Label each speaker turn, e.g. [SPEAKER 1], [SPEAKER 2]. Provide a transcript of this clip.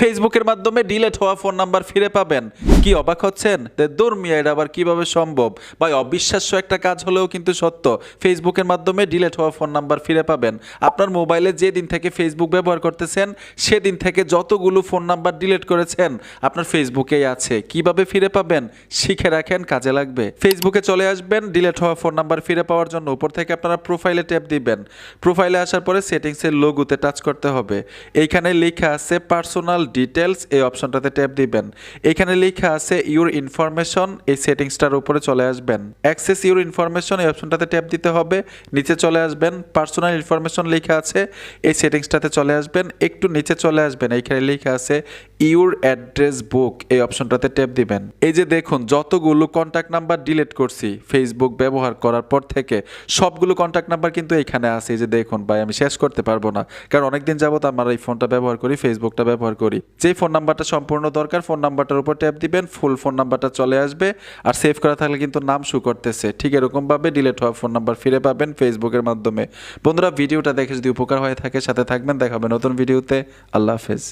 [SPEAKER 1] ফেসবুকের মাধ্যমে ডিলেট হওয়া ফোন নাম্বার ফিরে পাবেন। কি অবাক হচ্ছেন? তে মিয়া, এটা আবার কীভাবে সম্ভব? বা অবিশ্বাস্য একটা কাজ হলেও কিন্তু সত্য। ফেসবুকের মাধ্যমে ডিলেট হওয়া ফোন নাম্বার ফিরে পাবেন। আপনার মোবাইলে যে দিন থেকে ফেসবুক ব্যবহার করতেছেন, সেদিন থেকে যতগুলো ফোন নাম্বার ডিলিট করেছেন, আপনার ফেসবুকেই আছে। কীভাবে ফিরে পাবেন? শিখে রাখেন, কাজে লাগবে। ফেসবুকে চলে আসবেন ডিলেট হওয়া ফোন নাম্বার ফিরে পাওয়ার জন্য। উপর থেকে আপনারা প্রোফাইলে ট্যাপ দিবেন। প্রোফাইলে আসার পরে সেটিংসের লোগোতে টাচ করতে হবে। এইখানে লেখা আছে পার্সোনাল ডিটেলস এই অপশনটাতে ট্যাপ দিবেন। এখানে লেখা আছে ইউর ইনফরমেশন এই সেটিংসটার উপরে চলে আসবেন। অ্যাক্সেস ইউর ইনফরমেশন এই অপশনটাতে ট্যাপ দিতে হবে। নিচে চলে আসবেন পার্সোনাল ইনফরমেশন লেখা আছে, এই সেটিংসটাতে চলে আসবেন, একটু নিচে চলে আসবেন। এইখানে লেখা আছে ইউর অ্যাড্রেস বুক এই অপশনটাতে ট্যাপ দিবেন। এই যে দেখুন, যতগুলো কন্ট্যাক্ট নাম্বার ডিলিট করছি ফেসবুক ব্যবহার করার পর থেকে, সবগুলো কন্ট্যাক্ট নাম্বার কিন্তু এখানে আছে। এই যে দেখুন, ভাই, আমি শেষ করতে পারব না। কারণ অনেকদিন যাবত আমার এই ফোনটা ব্যবহার করি ফেসবুকটা ব্যবহার করি। যে ফোন নাম্বারটা সম্পূর্ণ দরকার ফোন নাম্বারটার উপর ট্যাপ দিবেন ফুল ফোন নাম্বারটা চলে আসবে। আর সেভ করা থাকলে কিন্তু নাম শু করতেছে। ঠিক এরকমভাবে ডিলেট হওয়া ফোন নাম্বার ফিরে পাবেন ফেসবুকের মাধ্যমে। বন্ধুরা ভিডিওটা দেখে যদি উপকার হয়ে থাকে, সাথে থাকবেন। দেখাবেন নতুন ভিডিওতে আল্লাহ হাফেজ।